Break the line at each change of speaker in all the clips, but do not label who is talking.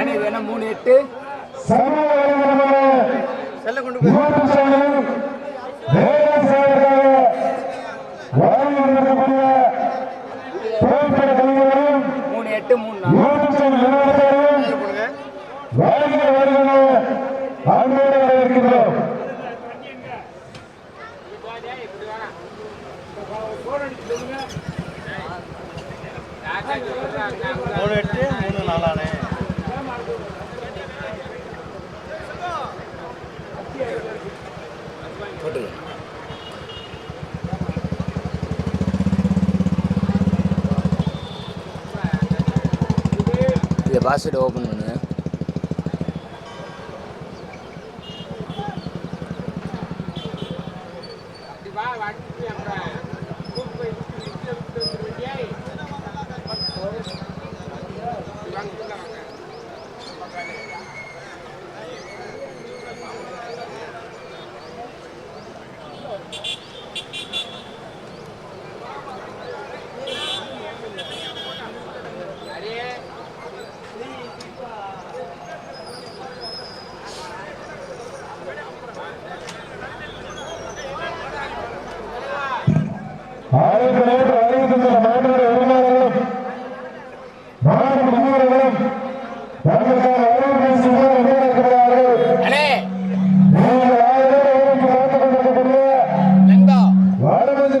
அணி வேணும் மூணு எட்டு செல்ல கொண்டு மூணு எட்டு. மூணு நாலு
யூடியூப்
மூணு எட்டு மூணு நாலானே.
போட்டுருங்க இதை பாஸ்வேர்டு ஓப்பன் பண்ணுங்க
ஆயிரத்தி நேற்று அறிவித்துள்ள மாநில உரிமையாளர்களும் மாநில முன்னோர்களும் தங்களுக்கான அறிவிப்பை செய்து கொண்டிருக்கிறார்கள்
அண்ணே.
நீங்கள் ஆயிரம் காத்துக் கொண்டிருக்கக்கூடிய வாரமஞ்சு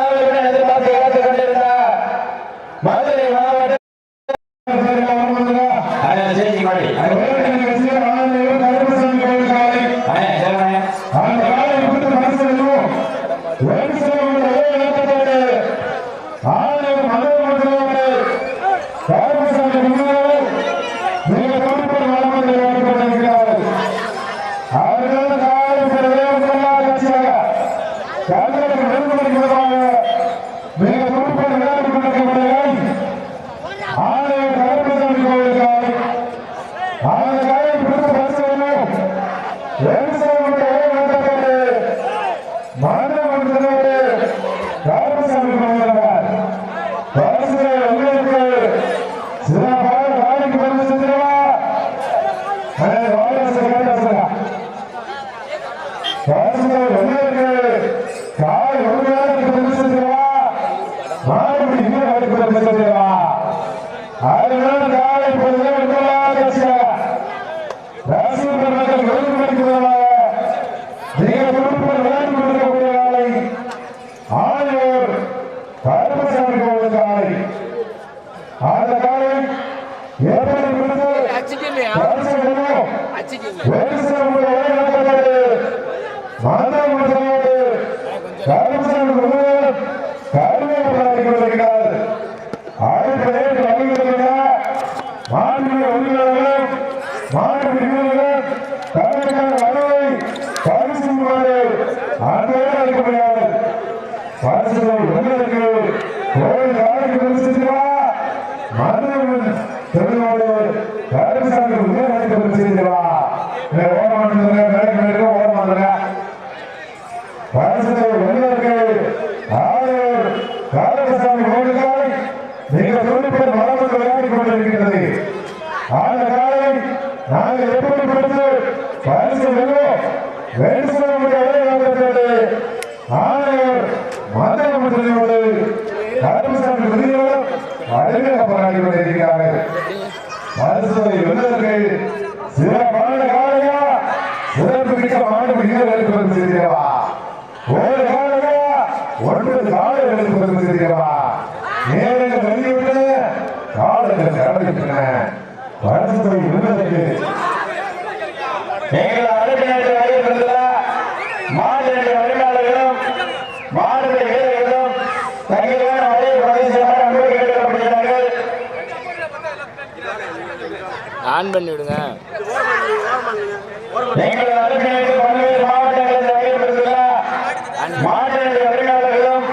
செஞ்சிருவா அதனால காலை பொழுது கட்சியாக ராசிபுர மக்கள் விருது மதிக்கிறதாக மிக துடிப்புடன் விளையாடி கொண்டிருக்கக்கூடிய காலை ஆணையர் கருமசாமி கோவில் காலை அந்த காலை
அச்சுக்கு இல்லையா
பரிசு விடுவோம் வழிநடத்தப்பட்டு மாதாமன்றத்தோடு கருமசாமி குழுவினர் கருமையை போராடி கொண்டிருக்கிறார் அடுத்த நேற்று அறிவித்துள்ள மாநில உரிமையாளர்களும் மாநில வீரர்களும் தங்களுக்கான வரவை பரிசுமாறு அன்போடு அளிக்க முடியாது பரிசுகள் வெள்ளருக்கு கோயில் காலைக்கு பரிசுவா மதுரவன் திருநாடு கருமசாமி உதவி அளிக்க பரிசுவா ஓரம் மாட்டேங்க வேலைக்கு வேலைக்கு ஓட மாட்டேங்க பரிசுகள் வெள்ளருக்கு ஆளுநர் கருமசாமி கோயில்காலை மிக துடிப்புடன் வளம் விளையாடி கொண்டிருக்கிறது எப்படி பிடித்து பரிசு வெல்வோம் வேண்டுசனமுடைய அடையாளத்தோடு ஆணையர் மதுரை மன்றத்தோடு கருமசாமி விருதுகளும் அருமையாக போராடி கொண்டிருக்கிறார்கள் பரிசுகளை வெல்வதற்கு சிறப்பான காலையா? சிறப்பு மிக்க மாடு வீரர்களுக்கு வந்து செய்திருவா ஒரு காலையா? ஒன்பது காலை வந்து செய்திருவா நேரங்கள் வெளியிட்டு காலங்கள் நடந்துகின்றன. வருஷத்தை விருதுக்கு
நீங்கள் அழைப்பினர்கள் வருகிறதுல மாநில உரிமையாளர்களும் மாநில வீரர்களும் தங்களுக்கான வழியை பதிவு செய்யுமாறு அன்போடு கேட்டுக்கொள்ளப்படுகிறார்கள்
ஆன் பண்ணி விடுங்க
எங்களது அழைப்பினருக்கு பல்வேறு மாவட்டங்களில் நடைபெறுகிற மாநில உரிமையாளர்களும்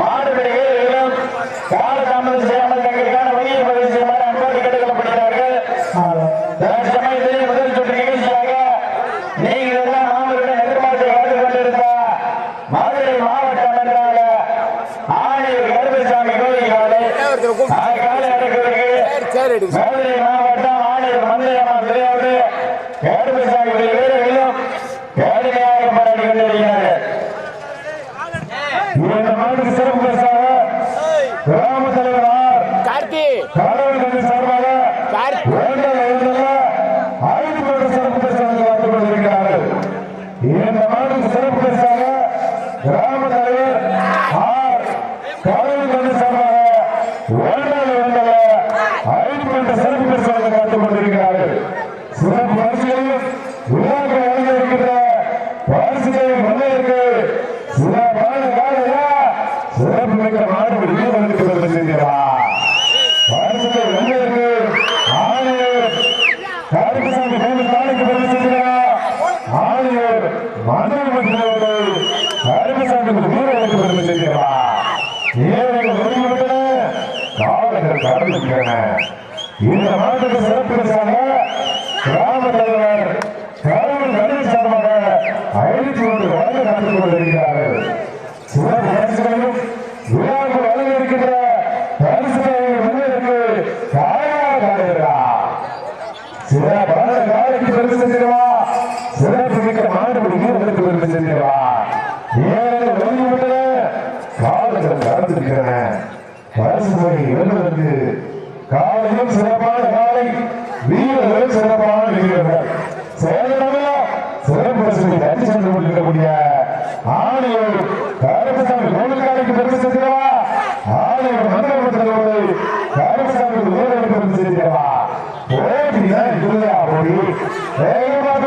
மாடுபிடி வீரர்களும் காலதாமதம் செய்யாமல் தங்களுக்கான செய்யுமாறு அன்போடு மதுரை மாவட்டம் ஆணையர் மந்திரியம்மா விளையாட்டு கருப்பசாமி வீரர்களும் கடுமையாக போராடி கொண்டிருக்கிறார்கள்
இந்த மாட்டுக்கு சிறப்பு பரிசாக கிராம தலைவரார்
கார்த்தி.
Whoa! இந்த நாட்டுக்கு சிறப்பு கிராம தலைவர் கடவுள் கணேஷ் சார்பாக ஐநூத்தி ஒன்று வழங்க காத்துக் கொண்டிருக்கிறார்கள் சிறப்பு பரிசுகளையும் விழாவுக்கு வழங்க இருக்கின்ற பரிசுகளை மனிதருக்கு காயா சில சிறப்பான காலைக்கு பெருமை செஞ்சிருவா சிறப்பு மிக்க மாடுபடி வீரர்களுக்கு பெருமை செஞ்சிருவா ஏழை வெளியிட்டன காலங்கள் கடந்திருக்கிறன பரிசுகளை வெல்வதற்கு காலையும் சிறப்பான காலை வீரர்களும் சிறப்பான வீரர்கள் சிறப்பு தட்டி சென்று கொண்டிருக்கக்கூடிய ஆணையோர் கருப்பசாமி கோவில்காலைக்கு பெருமை செஞ்சிருவா ஆணையோர் மந்திரமன்றத்தோடு கருப்பசாமி வீரர்களுக்கு பெருமை செஞ்சிருவா போட்டிதான் போட்டி வேகமாக